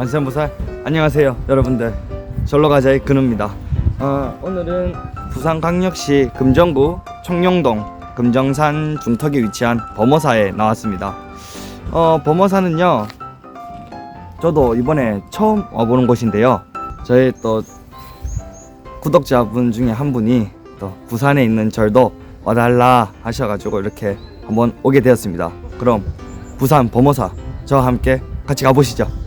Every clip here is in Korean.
관세음보살? 안녕하세요 여러분들. 절로 가자의 근우입니다. 어, 오늘은 부산광역시 금정구 청룡동 금정산 중턱에 위치한 범어사에 나왔습니다. 어, 범어사는요 저도 이번에 처음 와보는 곳인데요. 저희 또 구독자분 중에 한 분이 또 부산에 있는 절도 와달라 하셔가지고 이렇게 한번 오게 되었습니다. 그럼 부산 범어사 저와 함께 같이 가보시죠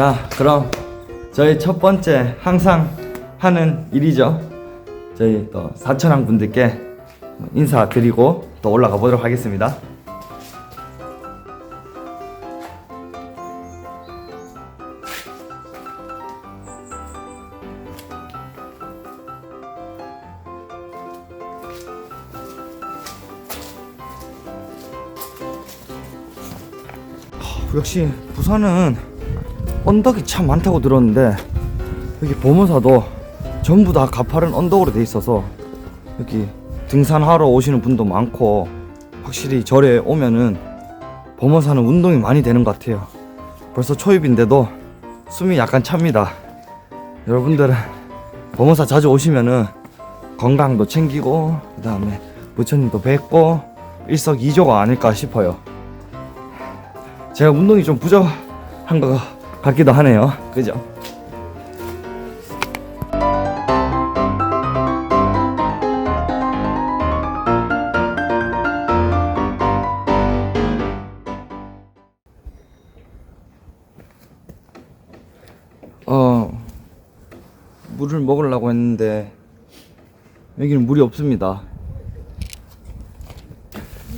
자, 그럼 저희 첫 번째 항상 하는 일이죠. 저희 또 사천왕 분들께 인사드리고 또 올라가 보도록 하겠습니다. 하, 역시 부산은 언덕이 참 많다고 들었는데 여기 보모사도 전부 다 가파른 언덕으로 돼 있어서 여기 등산하러 오시는 분도 많고 확실히 절에 오면은 보모사는 운동이 많이 되는 것 같아요. 벌써 초입인데도 숨이 약간 찹니다. 여러분들은 보모사 자주 오시면은 건강도 챙기고 그 다음에 부처님도 뵙고 일석이조가 아닐까 싶어요. 제가 운동이 좀 부족한 것 같기도 하네요. 그죠? 어 물을 먹으려고 했는데 여기는 물이 없습니다.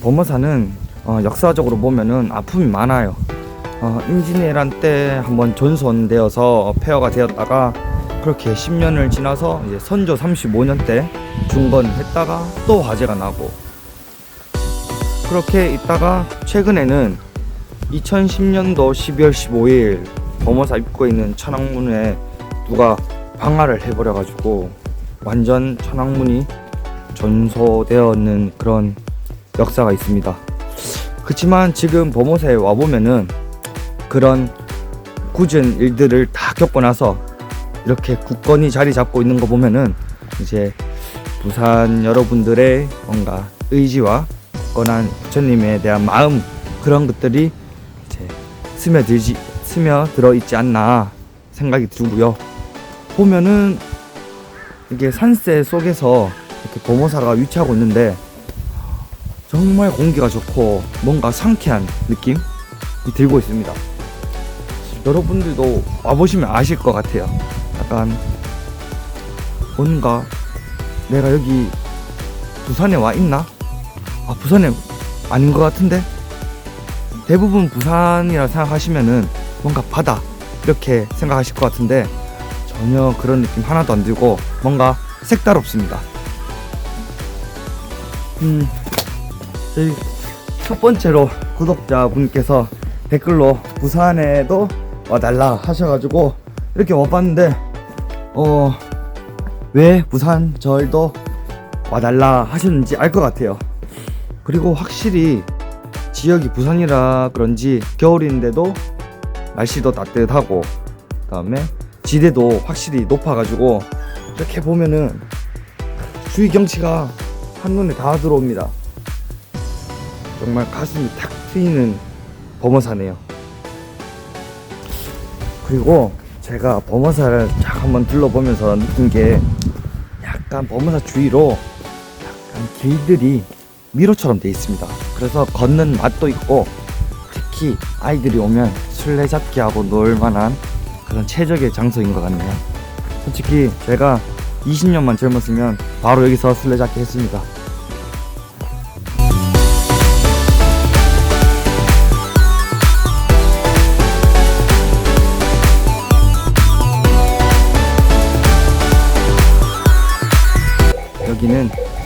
범어사는 어, 역사적으로 보면은 아픔이 많아요. 어, 임진왜란 때 한번 전손되어서 폐허가 되었다가 그렇게 10년을 지나서 이제 선조 35년 때 중건했다가 또 화재가 나고 그렇게 있다가 최근에는 2010년도 12월 15일 범어사 입구에 있는 천왕문에 누가 방화를 해버려가지고 완전 천왕문이 전소되었는 그런 역사가 있습니다. 그렇지만 지금 범어사에 와보면은 그런 굳은 일들을 다 겪고 나서 이렇게 굳건히 자리 잡고 있는 거 보면은 이제 부산 여러분들의 뭔가 의지와 굳건한 부처님에 대한 마음 그런 것들이 이제 스며들지 스며들어 있지 않나 생각이 들고요. 보면은 이게 산세 속에서 이렇게 보모사가 위치하고 있는데 정말 공기가 좋고 뭔가 상쾌한 느낌이 들고 있습니다. 여러분들도 와보시면 아실 것 같아요. 약간 뭔가 내가 여기 부산에 와 있나? 아 부산에 아닌 것 같은데 대부분 부산이라 생각하시면은 뭔가 바다 이렇게 생각하실 것 같은데 전혀 그런 느낌 하나도 안 들고 뭔가 색다롭습니다. 음, 첫 번째로 구독자분께서 댓글로 부산에도 와달라 하셔가지고 이렇게 와봤는데 어 왜 부산 절도 와달라 하셨는지 알 것 같아요. 그리고 확실히 지역이 부산이라 그런지 겨울인데도 날씨도 따뜻하고 그다음에 지대도 확실히 높아가지고 이렇게 보면은 주위 경치가 한눈에 다 들어옵니다. 정말 가슴이 탁 트이는 범어사네요. 그리고 제가 범어사를 쫙 한번 둘러보면서 느낀 게 약간 범어사 주위로 약간 길들이 미로처럼 돼 있습니다. 그래서 걷는 맛도 있고 특히 아이들이 오면 술래잡기 하고 놀 만한 그런 최적의 장소인 것 같네요. 솔직히 제가 20년만 젊었으면 바로 여기서 술래잡기 했습니다.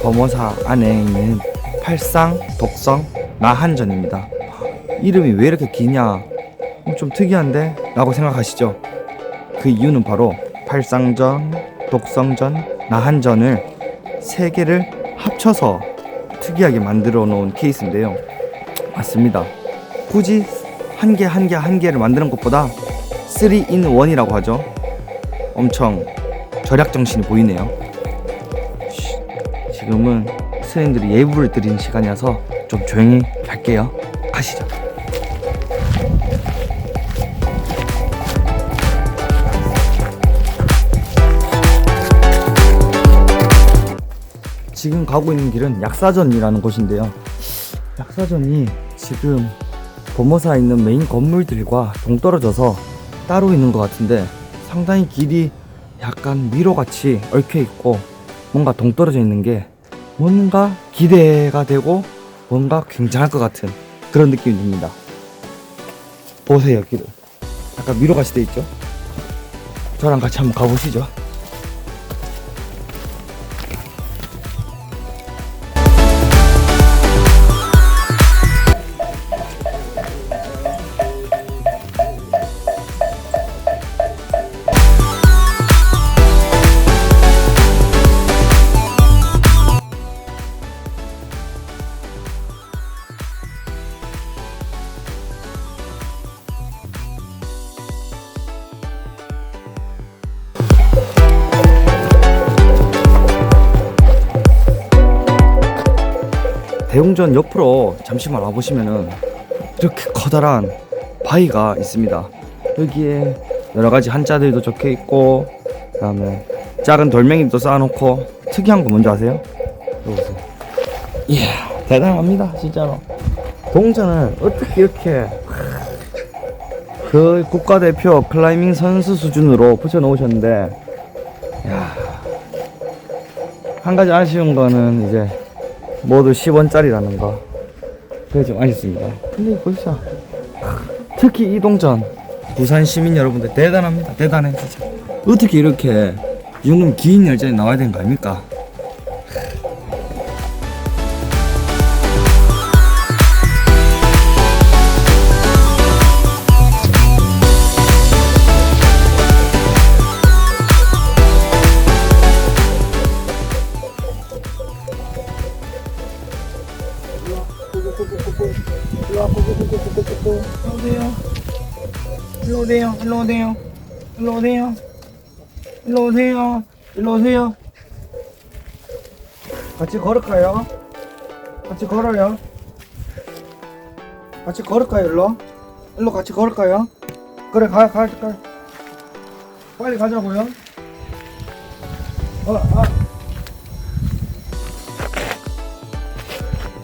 범어사 안에 있는 팔상 독성 나한전입니다. 이름이 왜 이렇게 기냐? 어, 좀 특이한데? 라고 생각하시죠? 그 이유는 바로 팔상전, 독성전, 나한전을 세 개를 합쳐서 특이하게 만들어 놓은 케이스인데요. 맞습니다. 굳이 한 개 한 개 한 개를 만드는 것보다 3in 1이라고 하죠. 엄청 절약 정신이 보이네요. 쉬, 지금은 스님들이 예부를 드리는 시간이라서 좀 조용히 할게요. 가시죠. 지금 가고 있는 길은 약사전이라는 곳인데요. 약사전이 지금 범어사에 있는 메인 건물들과 동떨어져서 따로 있는 것 같은데 상당히 길이 약간 미로같이 얽혀 있고 뭔가 동떨어져 있는 게 뭔가 기대가 되고 뭔가 굉장할 것 같은 그런 느낌이 듭니다. 보세요 길을 약간 미로같이 돼 있죠? 저랑 같이 한번 가보시죠. 대웅전 옆으로 잠시만 와보시면은 이렇게 커다란 바위가 있습니다. 여기에 여러 가지 한자들도 적혀 있고, 그 다음에 작은 돌멩이도 쌓아놓고 특이한 거 뭔지 아세요? 여기 보세요. 이야 대단합니다 진짜로. 동전을 어떻게 이렇게 그 국가대표 클라이밍 선수 수준으로 붙여놓으셨는데, 야. 한 가지 아쉬운 거는 이제 모두 10원짜리라는 거. 그게 좀 아쉽습니다. 근데 보시죠. 특히 이 동전. 부산 시민 여러분들 대단합니다. 대단해, 진짜. 어떻게 이렇게 이 정도면 긴 열전이 나와야 되는 거 아닙니까? 오세요. 일로 오세요. 일로 오세요. 일로 오세요. 일로 오세요. 같이 걸을까요? 같이 걸어요. 같이 걸을까요, 일로? 일로 같이 걸을까요? 그래, 가, 가, 가. 빨리 가자고요. 어, 아.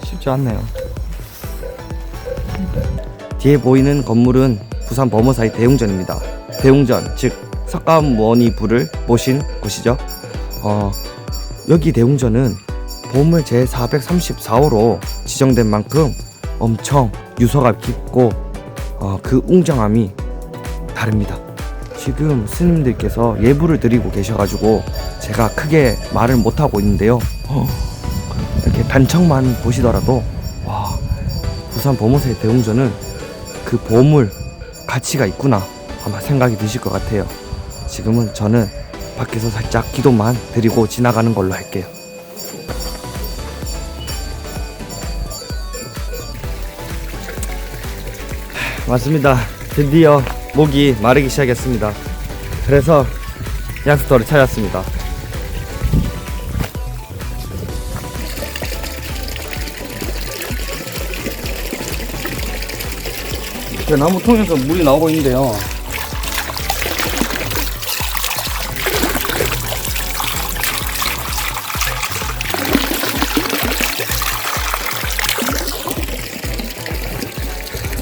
쉽지 않네요. 뒤에 보이는 건물은 부산 범어사의 대웅전입니다. 대웅전, 즉 석가모니 불을 모신 곳이죠. 어, 여기 대웅전은 보물 제 434호로 지정된 만큼 엄청 유서가 깊고 어, 그 웅장함이 다릅니다. 지금 스님들께서 예불을 드리고 계셔가지고 제가 크게 말을 못하고 있는데요. 어, 이렇게 단청만 보시더라도 와 부산 범어사의 대웅전은 그 보물 가치가 있구나 아마 생각이 드실 것 같아요. 지금은 저는 밖에서 살짝 기도만 드리고 지나가는 걸로 할게요. 맞습니다. 드디어 목이 마르기 시작했습니다. 그래서 약수터를 찾았습니다. 그 나무 통에서 물이 나오고 있는데요.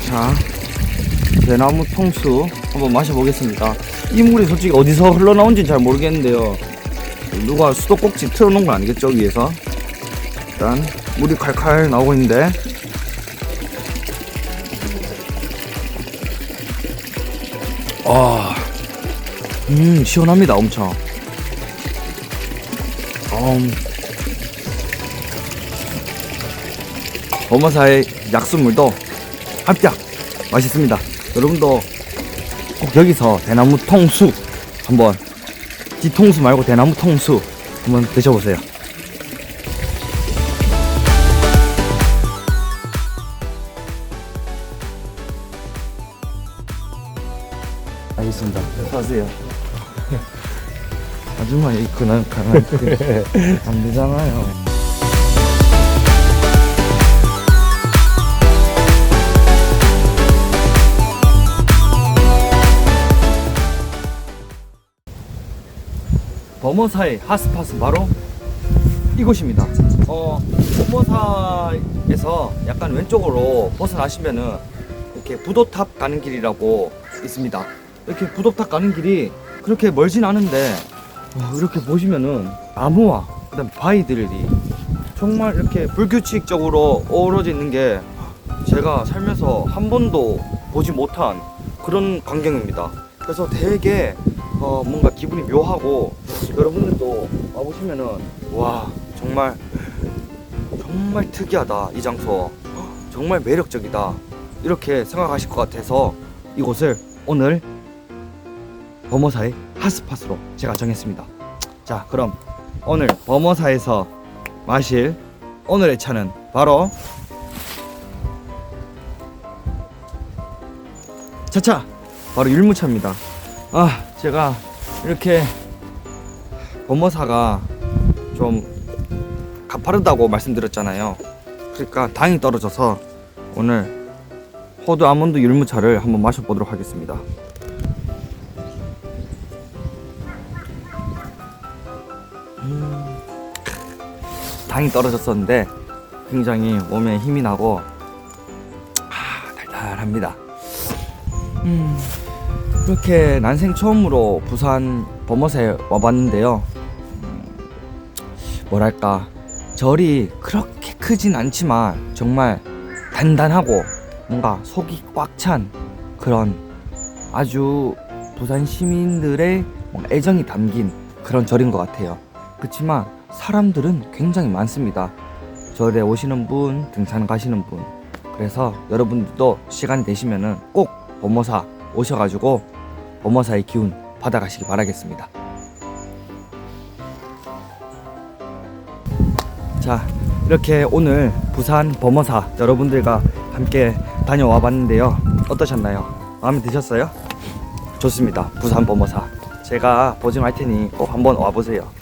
자, 대나무 통수 한번 마셔보겠습니다. 이 물이 솔직히 어디서 흘러나온지 잘 모르겠는데요. 누가 수도꼭지 틀어놓은 건 아니겠죠, 위에서? 일단, 물이 칼칼 나오고 있는데, 아, 음, 시원합니다, 엄청. 음. 어마사의 약수물도 합작 맛있습니다. 여러분도 꼭 여기서 대나무 통수 한번 뒤통수 말고 대나무 통수 한번 드셔보세요. 알겠습니다. 사세요. 아줌마 이 그날 가만 안 되잖아요. 범어사의 핫스팟은 바로 이곳입니다. 어, 범어사에서 약간 왼쪽으로 벗어나시면은 이렇게 부도탑 가는 길이라고 있습니다. 이렇게 부도탑 가는 길이 그렇게 멀진 않은데 와, 이렇게 보시면은 나무와 그다음 바위들이 정말 이렇게 불규칙적으로 어우러져 있는 게 제가 살면서 한 번도 보지 못한 그런 광경입니다. 그래서 되게 어, 뭔가 기분이 묘하고 여러분들도 와보시면은 와 정말 정말 특이하다 이 장소 정말 매력적이다 이렇게 생각하실 것 같아서 이곳을 오늘 범어사의 핫스팟으로 제가 정했습니다. 자, 그럼 오늘 범어사에서 마실 오늘의 차는 바로 차차 바로 율무차입니다. 아, 제가 이렇게 범어사가 좀 가파르다고 말씀드렸잖아요. 그러니까 당이 떨어져서 오늘 호두 아몬드 율무차를 한번 마셔보도록 하겠습니다. 당이 떨어졌었는데 굉장히 몸에 힘이 나고 아, 달달합니다. 음, 이렇게 난생 처음으로 부산 범어사에 와봤는데요. 음, 뭐랄까 절이 그렇게 크진 않지만 정말 단단하고 뭔가 속이 꽉 찬 그런 아주 부산 시민들의 애정이 담긴 그런 절인 것 같아요. 그렇지만 사람들은 굉장히 많습니다. 절에 오시는 분, 등산 가시는 분. 그래서 여러분들도 시간 되시면은 꼭 범어사 오셔가지고 범어사의 기운 받아가시기 바라겠습니다. 자, 이렇게 오늘 부산 범어사 여러분들과 함께 다녀와 봤는데요. 어떠셨나요? 마음에 드셨어요? 좋습니다. 부산 범어사. 제가 보증할 테니 꼭 한번 와보세요.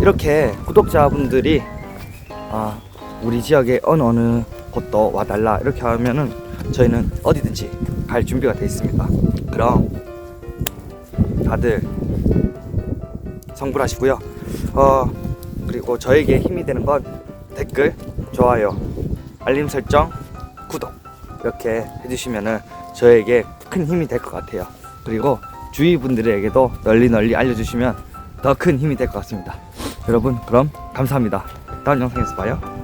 하, 이렇게 구독자분들이 아, 우리 지역의 어느 어느 곳도 와달라 이렇게 하면은 저희는 어디든지 갈 준비가 되어 있습니다. 그럼 다들 성불하시고요. 어 그리고 저에게 힘이 되는 건 댓글, 좋아요, 알림 설정, 구독 이렇게 해주시면은 저에게 큰 힘이 될 것 같아요. 그리고 주위 분들에게도 널리 널리 알려주시면 더 큰 힘이 될 것 같습니다. 여러분 그럼 감사합니다. 다음 영상에서 봐요.